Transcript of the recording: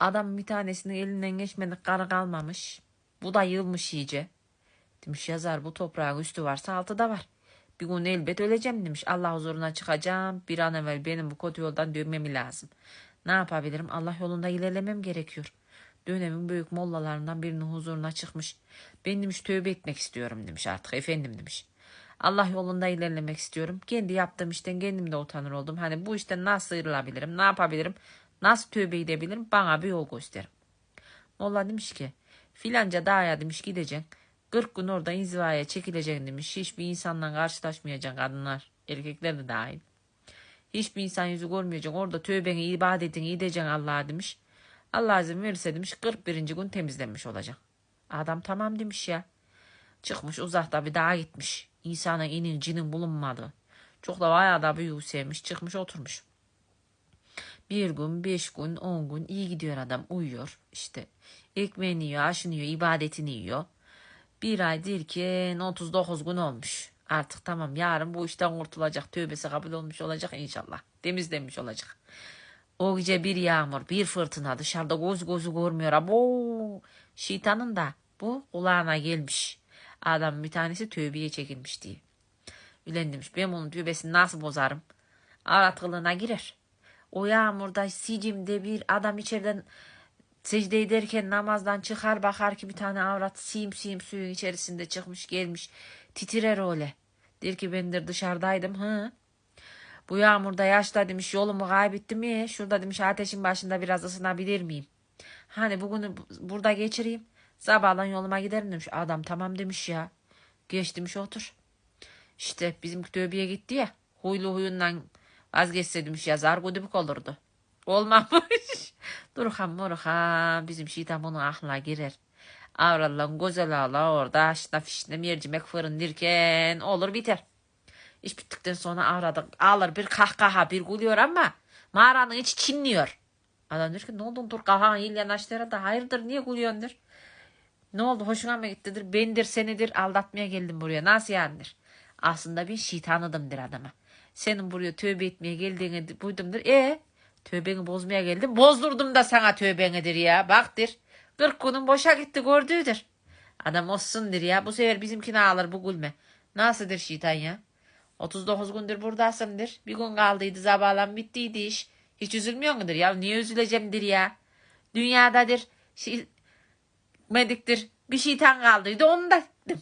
Adam bir tanesinin elinden geçmedik karı kalmamış. Bu da yılmış iyice. Demiş yazar bu toprağın üstü varsa altı da var. Bir gün elbet öleceğim demiş. Allah huzuruna çıkacağım. Bir an evvel benim bu kötü yoldan dönmem lazım. Ne yapabilirim? Allah yolunda ilerlemem gerekiyor. Dönemin büyük mollalarından birinin huzuruna çıkmış. Ben demiş tövbe etmek istiyorum demiş artık efendim demiş. Allah yolunda ilerlemek istiyorum. Kendi yaptığım işten kendim de utanır oldum. Hani bu işten nasıl sıyrılabilirim? Ne yapabilirim? Nasıl tövbe edebilirim? Bana bir yol gösterin. Molla demiş ki filanca dağa demiş gideceksin. 40 gün orada inzivaya çekileceksin demiş. Hiçbir insanla karşılaşmayacaksın kadınlar. Erkekler de dahil. Hiçbir insan yüzü görmeyecek. Orada tövbeni, ibadetini edeceksin Allah'a demiş. Allah izin verirse demiş 41. gün temizlenmiş olacak. Adam tamam demiş ya. Çıkmış uzakta bir dağa gitmiş. İnsana inin cinin bulunmadı. Çok da bayağı da büyük sevmiş. Çıkmış oturmuş. Bir gün, beş gün, on gün iyi gidiyor adam. Uyuyor işte. Ekmeğini yiyor, aşını yiyor, ibadetini yiyor. Bir ay derken 39 gün olmuş. Artık tamam yarın bu işten kurtulacak. Tövbesi kabul olmuş olacak inşallah. Temizlenmiş olacak. O gece bir yağmur, bir fırtına dışarıda göz gözü görmüyor. Abo! Şeytanın da bu kulağına gelmiş. Adam bir tanesi tövbeye çekilmiş diye. Ülen demiş ben bunun tövbesini nasıl bozarım? Avrat kılığına girer. O yağmurda sicimde bir adam içeriden secde ederken namazdan çıkar bakar ki bir tane avrat sim sim suyun içerisinde çıkmış gelmiş. Titrer öyle. Der ki ben der dışarıdaydım. Hı. Bu yağmurda yaşta demiş yolumu kaybettim mi? Şurada demiş ateşin başında biraz ısınabilir miyim? Hani bugünü burada geçireyim. Sabahlan yoluma giderim demiş. Adam tamam demiş ya. Geç demiş otur. İşte bizim tövbeye gitti ya. Huylu huyundan vazgeçse demiş yazar gudubuk olurdu. Olmamış. Durhan Murhan bizim şeytan bunun aklına girer. Avrallan güzel ağla orada aşna fişne mercimek fırın derken olur biter. İş bittikten sonra avradı ağlar bir kahkaha bir gülüyor ama mağaranın içi çinliyor. Adam diyor ki ne oldu dur kahana il yanaştıra da hayırdır niye gülüyorsun. Ne oldu hoşuna mı gittidir bendir senidir aldatmaya geldim buraya nasıl yanidir. Aslında bir şeytanıdımdır adama. Senin buraya tövbe etmeye geldiğini buydumdur. E tövbeni bozmaya geldim. Bozdurdum da sana tövbenidir ya. Baktır. 40 günün boşa gitti gördüğüdür. Adam olsundur ya. Bu sefer bizimkini alır bu gülme. Nasıldır şeytan ya? 39 gündür buradasındır. Bir gün kaldıydı zabağlan bittiydi iş. Hiç üzülmüyor mudur ya? Niye üzülecekimdir ya? Dünyadadır. Şey, mediktir. Bir şeytan kaldıydı onu da.